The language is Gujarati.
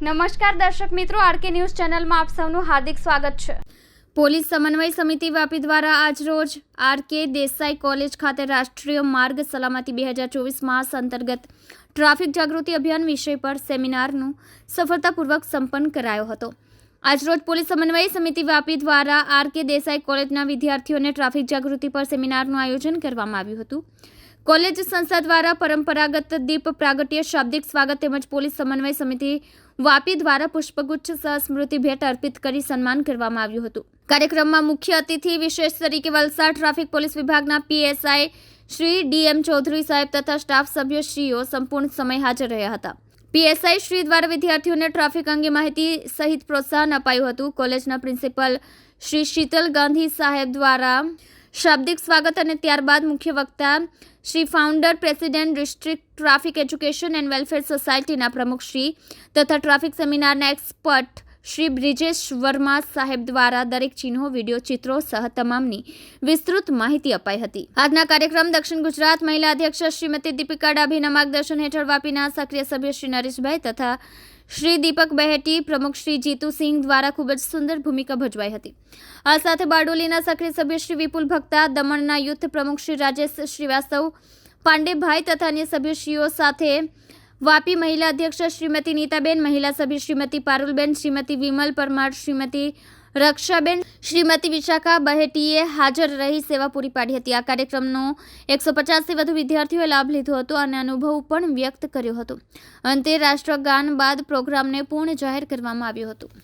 નમસ્કાર દર્શક મિત્રો, આરકે ન્યૂઝ ચેનલમાં આપ સૌનું હાર્દિક સ્વાગત છે. પોલીસ સમન્વય સમિતિ વાપી દ્વારા આજરોજ આરકે દેસાઈ કોલેજ ખાતે રાષ્ટ્રીય માર્ગ સલામતી બે હજાર ચોવીસ માસ અંતર્ગત ટ્રાફિક જાગૃતિ અભિયાન વિષય પર સેમિનારનું સફળતાપૂર્વક સંપન્ન કરાયો હતો. આજરોજ પોલીસ સમન્વય સમિતિ વાપી દ્વારા આરકે દેસાઈ કોલેજના વિદ્યાર્થીઓને ટ્રાફિક જાગૃતિ પર સેમિનારનું આયોજન કરવામાં આવ્યું હતું. કોલેજ સંસ્થા દ્વારા પરંપરાગત દીપ, પ્રાગટ્ય, શાબ્દિક સ્વાગત તેમજ પોલીસ સમન્વય સમિતિ વાપી દ્વારા પુષ્પગુચ્છ સહ સ્મૃતિ ભેટ અર્પિત કરી સન્માન કરવામાં આવ્યું હતું. કાર્યક્રમમાં મુખ્ય અતિથિ વિશેષ તરીકે વલસાડ ટ્રાફિક પોલીસ વિભાગના પીએસઆઈ શ્રી ડીએમ ચૌધરી સાહેબ તથા સ્ટાફ સભ્યશ્રીઓ સંપૂર્ણ સમય હાજર રહ્યા હતા. પીએસઆઈ શ્રી દ્વારા વિદ્યાર્થીઓને ટ્રાફિક અંગે માહિતી સહિત પ્રોત્સાહન અપાયું હતું. કોલેજના પ્રિન્સિપલ શ્રી શીતલ ગાંધી સાહેબ દ્વારા શાબ્દિક સ્વાગત અને ત્યારબાદ મુખ્ય વક્તા Shri founder president district traffic education and welfare સોસાયટીના પ્રમુખ શ્રી તથા ટ્રાફિક સેમિનારના એક્સપર્ટ શ્રી બ્રિજેશ વર્મા સાહેબ દ્વારા દરેક ચિહ્નો, વીડિયો, ચિત્રો સહ તમામની વિસ્તૃત માહિતી અપાઈ હતી. આજના કાર્યક્રમ દક્ષિણ ગુજરાત મહિલા અધ્યક્ષ શ્રીમતી દીપિકા ડાભીના માર્ગદર્શન હેઠળ વાપીના સક્રિય સભ્ય શ્રી નરેશભાઈ તથા શ્રી દીપક બહેટી, પ્રમુખ શ્રી જીતુસિંહ દ્વારા ખૂબ જ સુંદર ભૂમિકા ભજવાઈ હતી. આ સાથે બારડોલીના સક્રિય સભ્ય શ્રી વિપુલ ભક્તા, દમણના યુથ પ્રમુખ શ્રી રાજેશ શ્રીવાસ્તવ, પાંડેભાઈ તથા અન્ય સભ્યશ્રીઓ સાથે વાપી મહિલા અધ્યક્ષ શ્રીમતી નીતાબેન, મહિલા સભ્ય શ્રીમતી પારુલબેન, શ્રીમતી વિમલ પરમાર, શ્રીમતી રક્ષાબેન, શ્રીમતી વિશાખા બહેટીએ હાજર રહી સેવા પૂરી પાડી હતી. આ કાર્યક્રમનો એકસો પચાસથી વધુ વિદ્યાર્થીઓએ લાભ લીધો હતો અને અનુભવ પણ વ્યક્ત કર્યો હતો. અંતે રાષ્ટ્રગાન બાદ પ્રોગ્રામને પૂર્ણ જાહેર કરવામાં આવ્યો હતો.